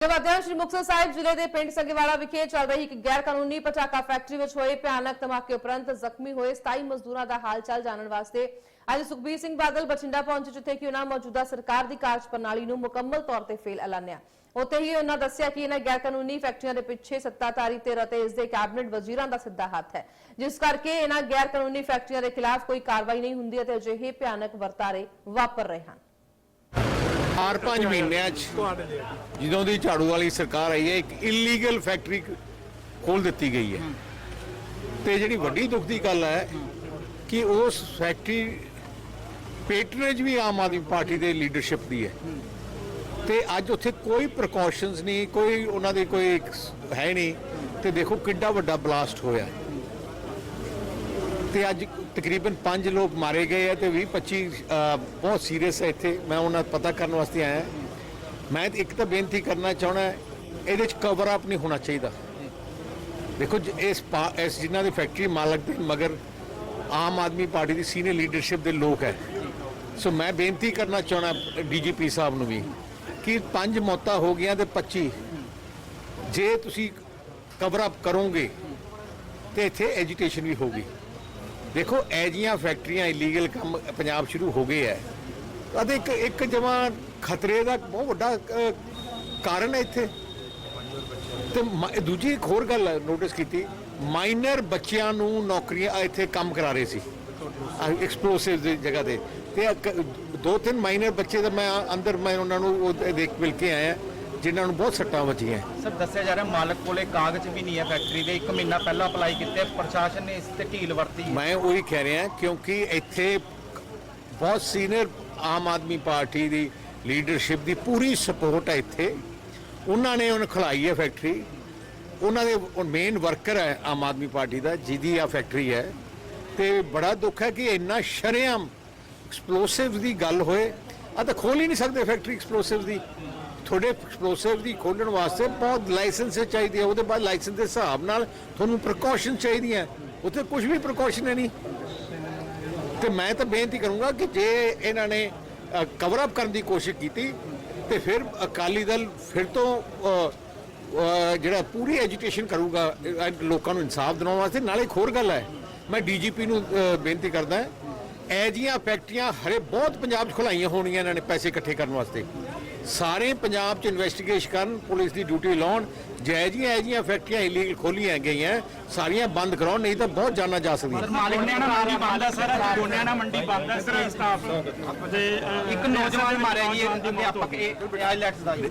ਜਵਾਦਿਆਂ ਸ਼੍ਰੀ ਮੁਕਤਸਰ ਸਾਹਿਬ ਜ਼ਿਲ੍ਹੇ ਦੇ ਪਿੰਡ ਸੰਗੇਵਾਲਾ ਵਿਖੇ ਚੱਲ ਰਹੀ ਇੱਕ ਗੈਰ ਕਾਨੂੰਨੀ ਪਟਾਕਾ ਫੈਕਟਰੀ ਵਿੱਚ ਹੋਏ ਭਿਆਨਕ ਧਮਾਕੇ ਉਪਰੰਤ ਜ਼ਖਮੀ ਹੋਏ 27 ਮਜ਼ਦੂਰਾਂ ਦਾ ਹਾਲ ਜਾਣਨ ਵਾਸਤੇ ਅੱਜ ਸੁਖਬੀਰ ਸਿੰਘ ਬਾਦਲ ਬਠਿੰਡਾ ਪਹੁੰਚੇ, ਜਿੱਥੇ ਕਿ ਉਹਨਾਂ ਮੌਜੂਦਾ ਸਰਕਾਰ ਦੀ ਕਾਰਜ ਪ੍ਰਣਾਲੀ ਨੂੰ ਮੁਕੰਮਲ ਤੌਰ ਤੇ ਫੇਲ ਐਲਾਨਿਆ। ਉੱਥੇ ਹੀ ਉਹਨਾਂ ਦੱਸਿਆ ਕਿ ਇਹਨਾਂ ਗੈਰ ਕਾਨੂੰਨੀ ਫੈਕਟਰੀਆਂ ਦੇ ਪਿੱਛੇ ਸੱਤਾਧਾਰੀ ਧਿਰ ਅਤੇ ਇਸ ਦੇ ਕੈਬਨਿਟ ਵਜ਼ੀਰਾਂ ਦਾ ਸਿੱਧਾ ਹੱਥ ਹੈ। ਜਿਸ ਕਰਕੇ ਇਹਨਾਂ ਗੈਰ ਕਾਨੂੰਨੀ ਫੈਕਟਰੀਆਂ ਦੇ ਖਿਲਾਫ ਕੋਈ ਕਾਰਵਾਈ ਨਹੀਂ ਹੁੰਦੀ ਅਤੇ ਅਜਿਹੇ ਭਿਆਨਕ ਵਰਤਾਰੇ ਵਾਪਰ ਰਹੇ ਹਨ। ਹਰ ਪੰਜ ਮਹੀਨਿਆਂ 'ਚ ਜਦੋਂ ਦੀ ਝਾੜੂ ਵਾਲੀ ਸਰਕਾਰ ਆਈ ਹੈ, ਇੱਕ ਇਲੀਗਲ ਫੈਕਟਰੀ ਖੋਲ ਦਿੱਤੀ ਗਈ ਹੈ। ਤੇ ਜਿਹੜੀ ਵੱਡੀ ਦੁੱਖ ਦੀ ਗੱਲ ਹੈ ਕਿ ਉਸ ਫੈਕਟਰੀ ਪੇਟਰੇਜ ਵੀ ਆਮ ਆਦਮੀ ਪਾਰਟੀ ਦੇ ਲੀਡਰਸ਼ਿਪ ਦੀ ਹੈ। ਤੇ ਅੱਜ ਉੱਥੇ ਕੋਈ ਪ੍ਰੀਕਾਸ਼ਨਸ ਨਹੀਂ, ਕੋਈ ਉਹਨਾਂ ਦੀ ਕੋਈ ਹੈ ਨਹੀਂ। ਤੇ ਦੇਖੋ ਕਿੰਨਾ ਵੱਡਾ ਬਲਾਸਟ ਹੋਇਆ। ਤੇ ਅੱਜ ਤਕਰੀਬਨ 5 ਲੋਕ ਮਾਰੇ ਗਏ ਆ ਤੇ 20 25 ਬਹੁਤ ਸੀਰੀਅਸ ਹੈ ਇੱਥੇ। ਮੈਂ ਉਹਨਾਂ ਦਾ ਪਤਾ ਕਰਨ ਵਾਸਤੇ ਆਇਆ। ਮੈਂ ਇੱਕ ਤਾਂ ਬੇਨਤੀ ਕਰਨਾ ਚਾਹਣਾ ਇਹਦੇ ਚ ਕਵਰ ਅਪ ਨਹੀਂ ਹੋਣਾ ਚਾਹੀਦਾ। ਦੇਖੋ, ਜ- ਇਸ ਪਾ- ਇਸ ਜਿਨ੍ਹਾਂ ਦੀ ਫੈਕਟਰੀ ਮਾਲਕ ਦੇ ਮਗਰ ਆਮ ਆਦਮੀ ਪਾਰਟੀ ਦੀ ਸੀਨੀਅਰ ਲੀਡਰਸ਼ਿਪ ਦੇ ਲੋਕ ਹੈ। ਸੋ ਮੈਂ ਬੇਨਤੀ ਕਰਨਾ ਚਾਹਣਾ ਡੀਜੀਪੀ ਸਾਹਿਬ ਨੂੰ ਵੀ ਕਿ ਪੰਜ ਮੌਤਾਂ ਹੋ ਗਈਆਂ ਤੇ 25 ਜੇ ਤੁਸੀਂ ਕਵਰ ਅਪ ਕਰੋਗੇ, ਤੇ ਇੱਥੇ ਐਜੀਟੇਸ਼ਨ ਵੀ ਹੋਗੀ ਦੇਖੋ ਐਜੀਆਂ ਫੈਕਟਰੀਆਂ ਇਲੀਗਲ ਕੰਮ ਪੰਜਾਬ ਸ਼ੁਰੂ ਹੋ ਗਏ ਹੈ। ਅਤੇ ਇੱਕ ਇੱਕ ਜਮਾ ਖਤਰੇ ਦਾ ਬਹੁਤ ਵੱਡਾ ਕਾਰਨ ਹੈ ਇੱਥੇ। ਤੇ ਮ- ਦੂਜੀ ਇੱਕ ਹੋਰ ਗੱਲ ਨੋਟਿਸ ਕੀਤੀ ਮਾਈਨਰ ਬੱਚਿਆਂ ਨੂੰ ਨੌਕਰੀਆਂ ਇੱਥੇ ਕੰਮ ਕਰਾ ਰਹੇ ਸੀ। ਐਕਸਪਲੋਸਿਵ ਦੀ ਜਗ੍ਹਾ ਤੇ। ਤੇ ਦੋ ਤਿੰਨ ਮਾਈਨਰ ਬੱਚੇ ਦਾ ਮੈਂ ਅੰਦਰ, ਮੈਂ ਉਹਨਾਂ ਨੂੰ ਉਹ ਦੇਖ ਮਿਲ ਕੇ ਆਇਆ। ਜਿਨ੍ਹਾਂ ਨੂੰ ਬਹੁਤ ਸੱਟਾਂ ਵੱਜੀਆਂ। ਸਰ ਦੱਸਿਆ ਜਾ ਰਿਹਾ ਮਾਲਕ ਕੋਲੇ ਕਾਗਜ਼ ਵੀ ਨਹੀਂ ਹੈ ਫੈਕਟਰੀ ਦੇ। 1 ਮਹੀਨਾ ਪਹਿਲਾਂ ਅਪਲਾਈ ਕੀਤੇ ਪ੍ਰਸ਼ਾਸਨ ਨੇ ਇਸ ਤੇ ਢੀਲ ਵਰਤੀ ਹੈ। ਮੈਂ ਉਹੀ ਕਹਿ ਰਿਹਾ ਕਿਉਂਕਿ ਇੱਥੇ ਬਹੁਤ ਸੀਨੀਅਰ ਆਮ ਆਦਮੀ ਪਾਰਟੀ ਦੀ ਲੀਡਰਸ਼ਿਪ ਦੀ ਪੂਰੀ ਸਪੋਰਟ ਹੈ ਇੱਥੇ। ਉਹਨਾਂ ਨੇ ਉਹਨੂੰ ਖਲਾਈ ਹੈ ਫੈਕਟਰੀ। ਉਹਨਾਂ ਦੇ ਮੇਨ ਵਰਕਰ ਹੈ ਆਮ ਆਦਮੀ ਪਾਰਟੀ ਦਾ ਜਿਹਦੀ ਆ ਫੈਕਟਰੀ ਹੈ। ਤੇ ਬੜਾ ਦੁੱਖ ਹੈ ਕਿ ਇੰਨਾ ਸ਼ਰੇਆਮ ਐਕਸਪਲੋਸਿਵ ਦੀ ਗੱਲ ਹੋਏ। ਆ ਤਾਂ ਖੋਲ ਹੀ ਨਹੀਂ ਸਕਦੇ ਫੈਕਟਰੀ ਐਕਸਪਲੋਸਿਵ ਦੀ। ਤੁਹਾਡੇ ਐਕਸਪਲੋਸਿਵ ਦੀ ਖੋਲਣ ਵਾਸਤੇ ਬਹੁਤ ਲਾਇਸੈਂਸ ਚਾਹੀਦੀ ਹੈ ਉਹਦੇ ਬਾਅਦ ਲਾਇਸੈਂਸ ਦੇ ਹਿਸਾਬ ਨਾਲ ਤੁਹਾਨੂੰ ਪ੍ਰੀਕਾਸ਼ਨ ਚਾਹੀਦੀਆਂ। ਉੱਥੇ ਕੁਝ ਵੀ ਪ੍ਰੀਕਾਸ਼ਨ ਹੈ ਨਹੀਂ। ਤੇ ਮੈਂ ਤਾਂ ਬੇਨਤੀ ਕਰੂੰਗਾ ਕਿ ਜੇ ਇਹਨਾਂ ਨੇ ਕਵਰ ਅਪ ਕਰਨ ਦੀ ਕੋਸ਼ਿਸ਼ ਕੀਤੀ, ਤੇ ਫਿਰ ਅਕਾਲੀ ਦਲ ਫਿਰ ਤੋਂ ਜਿਹੜਾ ਪੂਰੀ ਐਜੀਟੇਸ਼ਨ ਕਰੂਗਾ ਲੋਕਾਂ ਨੂੰ ਇਨਸਾਫ ਦਿਵਾਉਣ ਵਾਸਤੇ, ਨਾਲੇ ਇੱਕ ਹੋਰ ਗੱਲ ਹੈ, ਮੈਂ ਡੀਜੀਪੀ ਨੂੰ ਬੇਨਤੀ ਕਰਦਾ ਐਜੀਆਂ ਫੈਕਟਰੀਆਂ ਹਰੇ ਬਹੁਤ ਪੰਜਾਬ 'ਚ ਖੁਲਾਈਆਂ ਹੋਣੀਆਂ ਇਹਨਾਂ ਨੇ ਪੈਸੇ ਇਕੱਠੇ ਕਰਨ ਵਾਸਤੇ। ਸਾਰੇ ਪੰਜਾਬ 'ਚ ਇਨਵੈਸਟੀਗੇਸ਼ਨ ਕਰਨ ਪੁਲਿਸ ਦੀ ਡਿਊਟੀ ਲਾਉਣ ਜਾਇਜ਼ੀਆਂ ਐਜੀਆਂ ਫੈਕਟਰੀਆਂ ਇਲੀਗਲ ਖੋਲੀਆਂ ਗਈਆਂ ਸਾਰੀਆਂ ਬੰਦ ਕਰਾਉਣ ਨਹੀਂ ਤਾਂ ਬਹੁਤ ਜਾਨਾਂ ਜਾ ਸਕਦੀਆਂ ਗੋਨਿਆਣਾ ਮੰਡੀ ਬੰਦ ਹੈ ਸਰ ਗੋਨਿਆਣਾ ਮੰਡੀ ਬੰਦ ਹੈ ਸਰ ਸਟਾਫ ਤੇ ਇੱਕ ਨੌਜਵਾਨ ਮਾਰਿਆ ਜੀ ਅਧਿਆਪਕ ਇਹ ਆਈਲੈਟਸ ਦਾ ਜੀ